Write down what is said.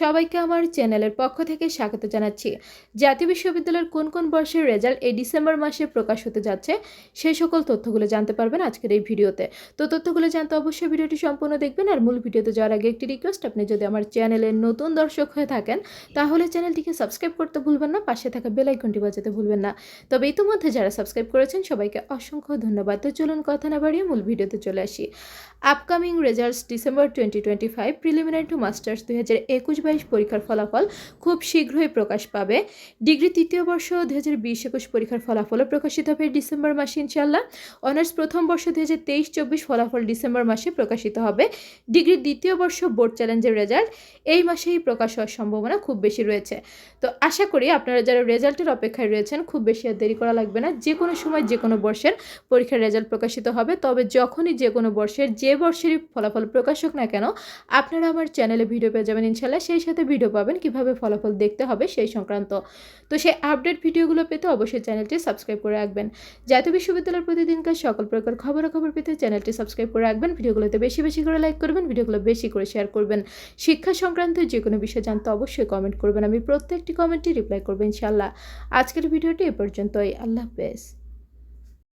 সবাইকে আমার চ্যানেলের পক্ষ থেকে স্বাগত জানাচ্ছি। জাতীয় বিশ্ববিদ্যালয়ের কোন কোন বর্ষের রেজাল্ট এই ডিসেম্বর মাসে প্রকাশ হতে যাচ্ছে সেই সকল তথ্যগুলো জানতে পারবেন আজকের এই ভিডিওতে। তো তথ্যগুলো জানতে অবশ্যই ভিডিওটি সম্পূর্ণ দেখবেন আর মূল ভিডিওতে যাওয়ার আগে একটি রিকোয়েস্ট আপনি যদি আমার চ্যানেলের নতুন দর্শক হয়ে থাকেন, তাহলে চ্যানেলটিকে সাবস্ক্রাইব করতে ভুলবেন না, পাশে থাকা বেল আইকনটি বাজাতে ভুলবেন না। তবে ইতিমধ্যে যারা সাবস্ক্রাইব করেছেন, সবাইকে অসংখ্য ধন্যবাদ। তো চলুন কথা না বাড়িয়ে মূল ভিডিওতে চলে আসি। Upcoming results December twenty twenty five preliminary to masters দুই হাজার একুশ বাইশ পরীক্ষার ফলাফল খুব শীঘ্রই প্রকাশ পাবে। ডিগ্রি তৃতীয় বর্ষ দু হাজার বিশ একুশ পরীক্ষার ফলাফলও প্রকাশিত হবে ডিসেম্বর মাসে ইনশাল্লাহ অনার্স প্রথম বর্ষ দু হাজার তেইশ চব্বিশ ফলাফল ডিসেম্বর মাসে প্রকাশিত হবে। ডিগ্রি দ্বিতীয় বর্ষ বোর্ড চ্যালেঞ্জের রেজাল্ট এই মাসেই প্রকাশ হওয়ার সম্ভাবনা খুব বেশি রয়েছে। তো আশা করি আপনারা যারা রেজাল্টের অপেক্ষায় রয়েছেন, খুব বেশি আর দেরি করা লাগবে না। যে কোনো সময় যে কোনো বর্ষের পরীক্ষার রেজাল্ট প্রকাশিত হবে। তবে যখনই যে কোনো বর্ষের যে বর্ষেরই ফলাফল প্রকাশ হোক না কেন, আপনারা আমার চ্যানেলে ভিডিও পেয়ে যাবেন ইনশাল্লাহ সেই সাথে ভিডিও পাবেন, কীভাবে ফলাফল দেখতে হবে সেই সংক্রান্ত। তো সেই আপডেট ভিডিওগুলো পেতে অবশ্যই চ্যানেলটি সাবস্ক্রাইব করে রাখবেন। জাতীয় বিশ্ববিদ্যালয়ের প্রতিদিনকার সকল প্রকার খবরাখবর পেতে চ্যানেলটি সাবস্ক্রাইব করে রাখবেন। ভিডিওগুলোতে বেশি বেশি করে লাইক করবেন, ভিডিওগুলো বেশি করে শেয়ার করবেন। শিক্ষা সংক্রান্ত যে কোনো বিষয় জানতে অবশ্যই কমেন্ট করবেন। আমি প্রত্যেকটি কমেন্টই রিপ্লাই করব ইনশাল্লাহ আজকের ভিডিওটি এ পর্যন্তই। আল্লাহ হাফেজ।